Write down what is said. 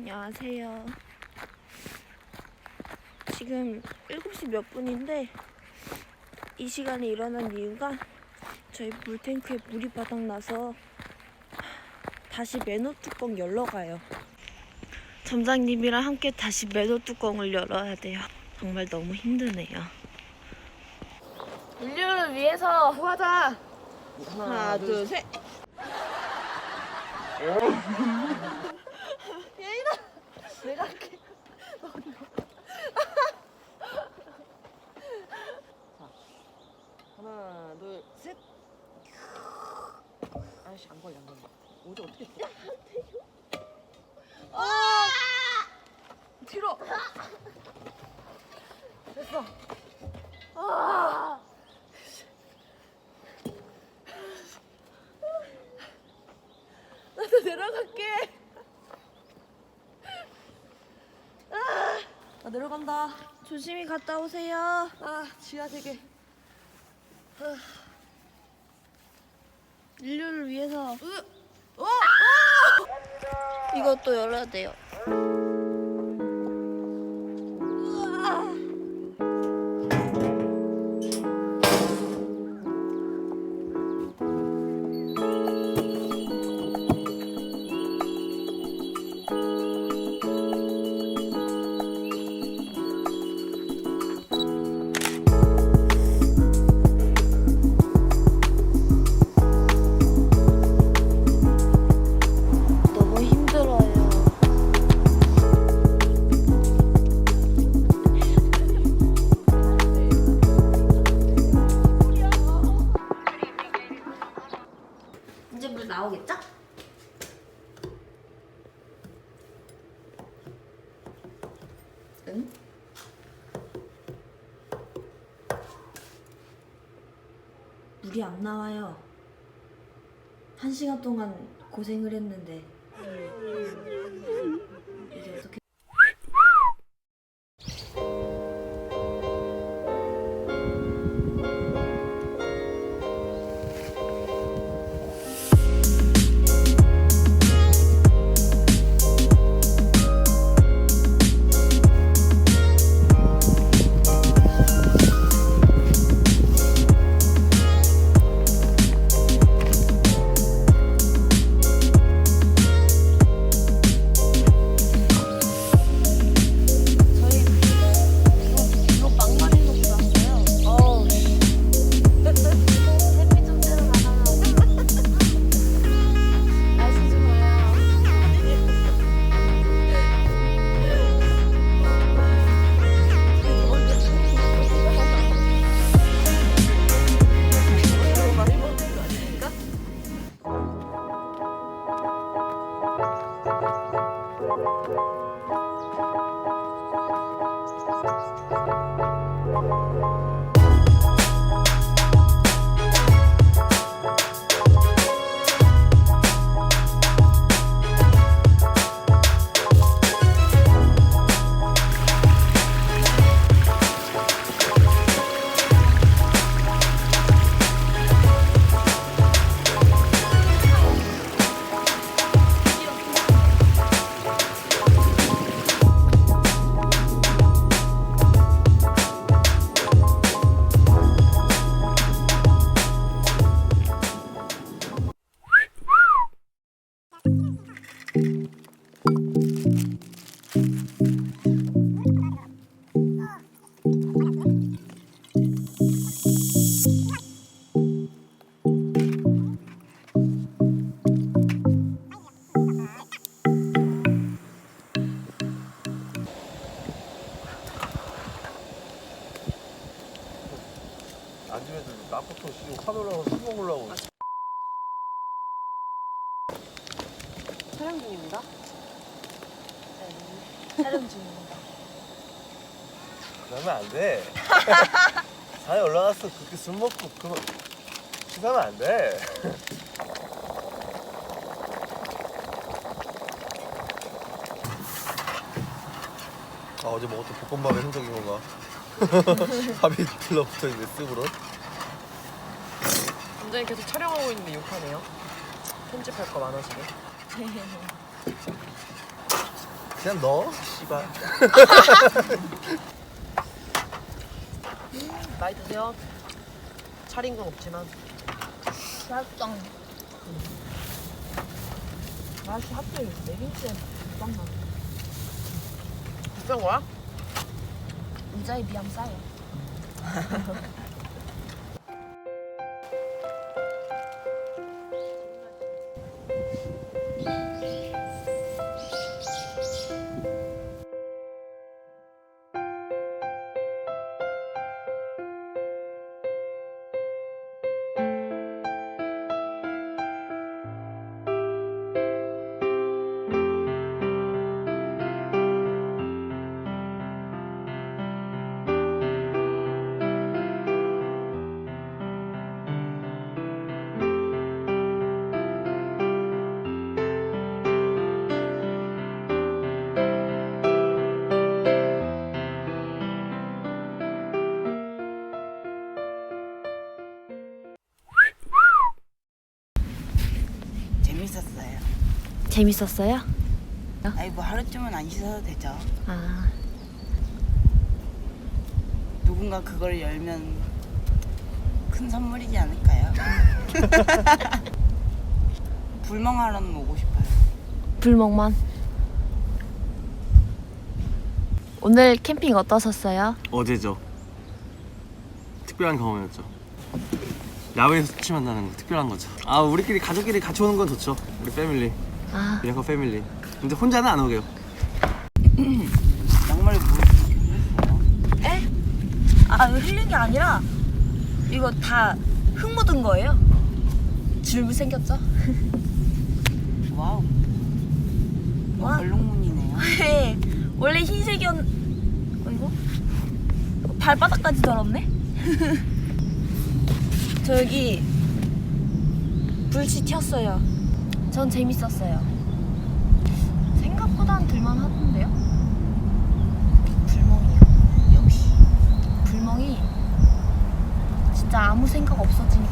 안녕하세요. 지금 7시 몇 분인데 이 시간에 일어난 이유가 저희 물탱크에 물이 바닥나서 다시 매너 뚜껑 열러 가요. 점장님이랑 함께 다시 매너 뚜껑을 열어야 돼요. 정말 너무 힘드네요. 인류를 위해서 하자. 하나, 둘, 셋. 내가 할게. 자, 하나, 둘, 셋. 아씨 안 걸려 안 걸려. 어제 어떻게 했어? 아! 뒤로. 됐어. 아! 나도 내려갈게. 나 내려간다. 조심히 갔다 오세요. 아, 지하 세계. 인류를 위해서 어! 이것도 열어야 돼요. 물이 안 나와요. 한 시간 동안 고생을 했는데 나부터 지금 카메라로 술 먹으려고 촬영 중입니다. 촬영 중입니다. 그러면 안 돼. 산에 올라가서 그렇게 술 먹고 그거 취하면 안 돼. 아 어제 먹었던 볶음밥의 흔적인 건가? 밥이 들러붙어 있네 습으로 완전히 계속 촬영하고 있는데 욕하네요. 편집할 거 많아지게. 그냥 넣어 씨발 많이 드세요. 차린 건 없지만. 맛있다. 맛이 하필 내김치에 금방 나. 비싼 거야? 의자에 비하면 싸요. えっ? 재밌었어요. 재밌었어요? 아이 뭐 하루쯤은 안 씻어도 되죠. 아, 누군가 그걸 열면 큰 선물이지 않을까요? 불멍하러는 오고 싶어요. 불멍만. 오늘 캠핑 어떠셨어요? 어제죠 특별한 경험이었죠 야외에서 수치 만나는 거 특별한 거죠 아 우리끼리 가족끼리 같이 오는 건 좋죠 우리 패밀리 아, 비앙카 패밀리 근데 혼자는 안 오게요 양말에 뭐 흘렸어요? 아 이거 흘린 게 아니라 이거 다 흙 묻은 거예요. 줄무 생겼죠? 와우. 와. 얼룩무늬네요. 네, 원래 흰색이었. 어이구 발바닥까지 더럽네. 저 여기 불씨 튀었어요. 전 재밌었어요. 생각보단 들만 하던데요? 불멍이요. 역시 불멍이 진짜 아무 생각 없었던